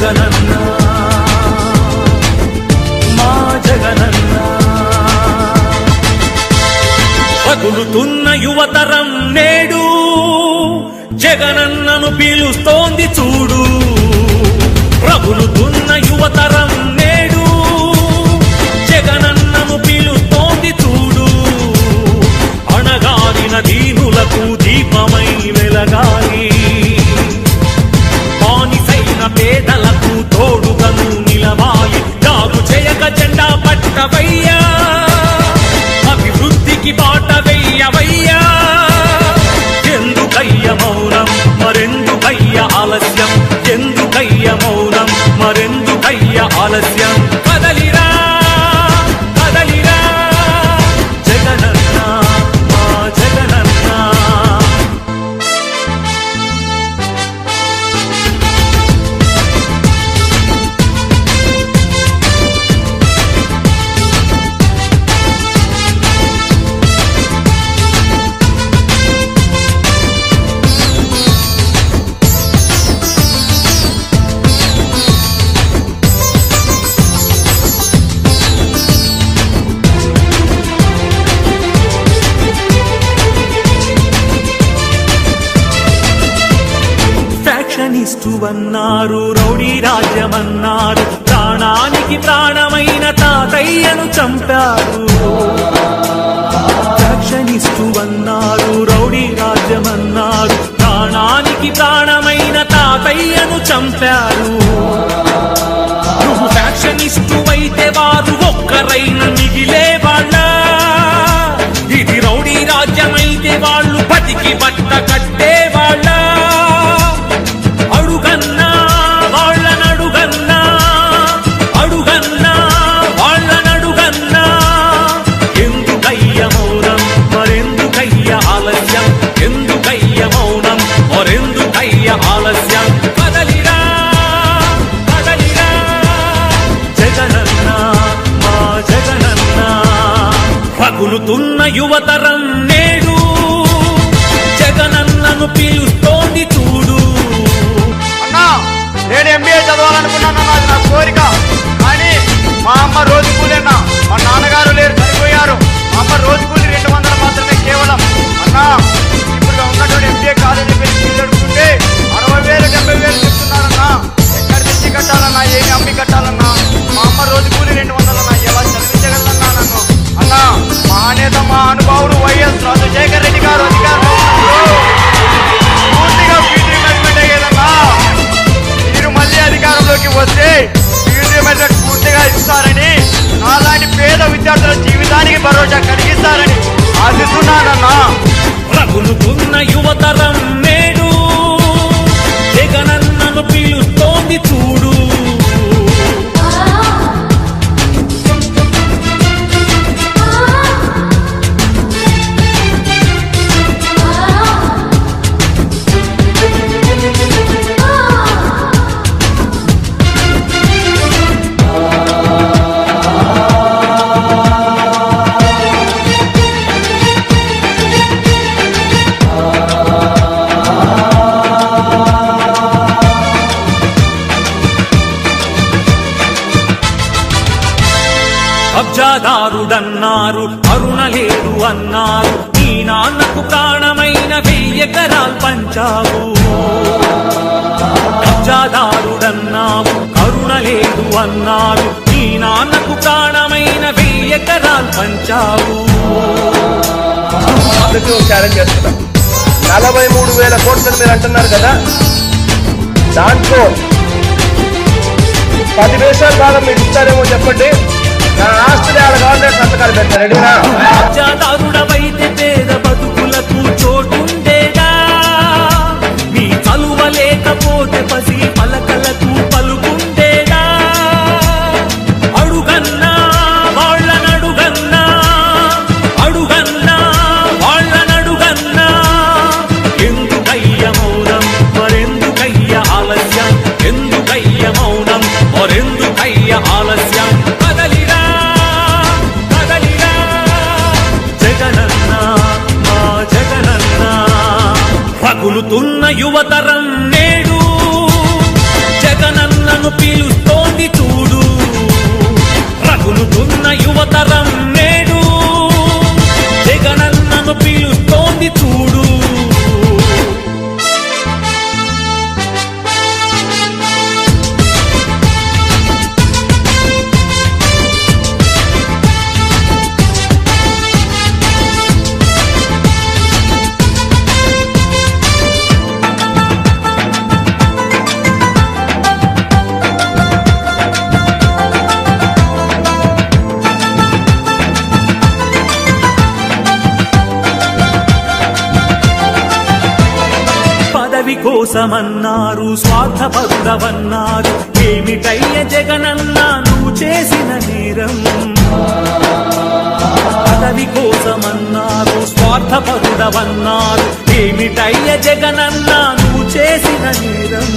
జగనన్న. మా జగనన్న. పగులుతున్న యువతరం నేడు జగనన్నను పీలుస్తోంది చూడు. ప్రబులుతున్న యువతరం నేడు జగనన్నను పీలుస్తోంది చూడు. అణగారిన దీని బాట అన్నారు రౌడీ రాజ్యమన్నారు ప్రాణానికి ప్రాణమైన తాతయ్యను చంపారు ఫ్యాక్షనిస్టు అన్నారు రౌడీ రాజ్యమన్నారు ప్రాణానికి ప్రాణమైన తాతయ్యను చంపారు నువ్వు ఫ్యాక్షనిస్టు వారు ఒక్కరైన మిగిలే వాళ్ళ. ఇది రౌడీ రాజ్యమైతే వాళ్ళు బతికి బట్ట కట్టే యువతరం నేడు జగనన్నను పిలుస్తోంది చూడు. అన్నా నేను ఎంబీఏ చదవాలనుకున్నాను నా కోరిక. కానీ మా అమ్మ రోజు కూలేనా మా నాన్న కబ్జాదారుడన్నారు అరుణ లేడు అన్నారు నీ నాన్నకు ప్రాణమైన వెయ్యకరాలు పంచావు. కబ్జాదారుడన్నావు కరుణ లేదు అన్నారు నీ నాన్నకు ప్రాణమైన వెయ్యకరాలు పంచావు. ఛాలెంజ్ చేస్తున్నా. నలభై మూడు వేల కోట్లని మీరు అంటున్నారు కదా? దాంట్లో పది వేషాల భాగం మీరు ఇస్తారేమో చెప్పండి. నా ఆస్తిని ఆడ గవర్నమెంట్ సంతకాలు పెట్టారు. రెడీనా పగులుతున్న పదవి కోసమన్నారు స్వార్థపరుడవన్నారు ఏమిటయ్య జగనన్నా నువ్వు చేసిన నేరం? పదవి కోసమన్నారు స్వార్థపరుడవన్నారు ఏమిటయ్య జగనన్నా నువ్వు చేసిన నేరం?